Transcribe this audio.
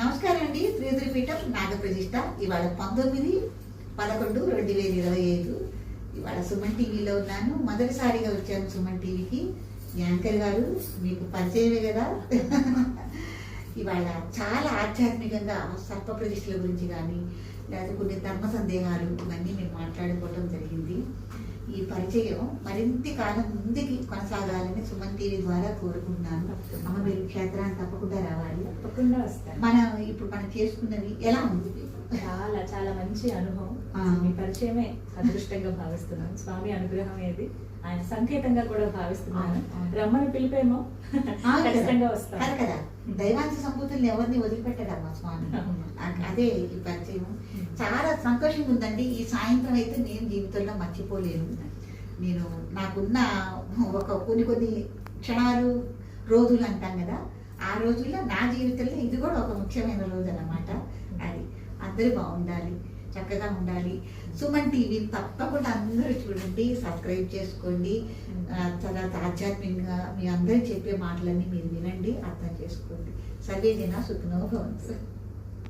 నమస్కారం అండి. త్రిపీఠం నాగప్రతిష్ట. ఇవాళ పంతొమ్మిది పదకొండు రెండు వేల ఇరవై ఐదు. ఇవాళ సుమన్ టీవీలో ఉన్నాను. మొదటిసారిగా వచ్చాను సుమన్ టీవీకి. యాంకర్ గారు మీకు పరిచయమే కదా. ఇవాళ చాలా ఆధ్యాత్మికంగా సర్ప ప్రతిష్టల గురించి కానీ లేదా కొన్ని ధర్మ సందేహాలు ఇవన్నీ మేము మాట్లాడుకోవడం జరిగింది. ఈ పరిచయం మరింత కాలం ముందుకి కొనసాగాలని సుమన్ టీవీ ద్వారా కోరుకుంటున్నాను. అమ్మ మీరు క్షేత్రాన్ని తప్ప వస్తాను మనం ఇప్పుడు మనం చేసుకున్నది ఎలా ఉంది? చాలా చాలా మంచి అనుభవం. మీ పరిచయమే అదృష్టంగా భావిస్తున్నాను. స్వామి అనుగ్రహం ఏది? ఆయన సంకేతంగా కూడా భావిస్తున్నాను. రమ్మని పిలిపేమో. ఖచ్చితంగా వస్తాను. కదా దైవాంశ సంపూతుల్ని ఎవరిని వదిలిపెట్టడమ్మా స్వామి? అదే ఈ పరిచయం. చాలా సంతోషంగా ఉందండి. ఈ సాయంత్రం అయితే నేను జీవితంలో మర్చిపోలేను. నేను నాకున్న ఒక కొన్ని కొన్ని క్షణాలు రోజులు అంటాం కదా ఆ రోజుల్లో నా జీవితంలో ఇది కూడా ఒక ముఖ్యమైన రోజు అన్నమాట అది అందరూ బాగుండాలి చక్కగా ఉండాలి. సుమన్ టీవీ తప్పకుండా అందరూ చూడండి సబ్స్క్రైబ్ చేసుకోండి. తర్వాత ఆధ్యాత్మికంగా మీ అందరూ చెప్పే మాటలన్నీ మీరు వినండి అర్థం చేసుకోండి. సర్వే జన సుఖనో భవంతు.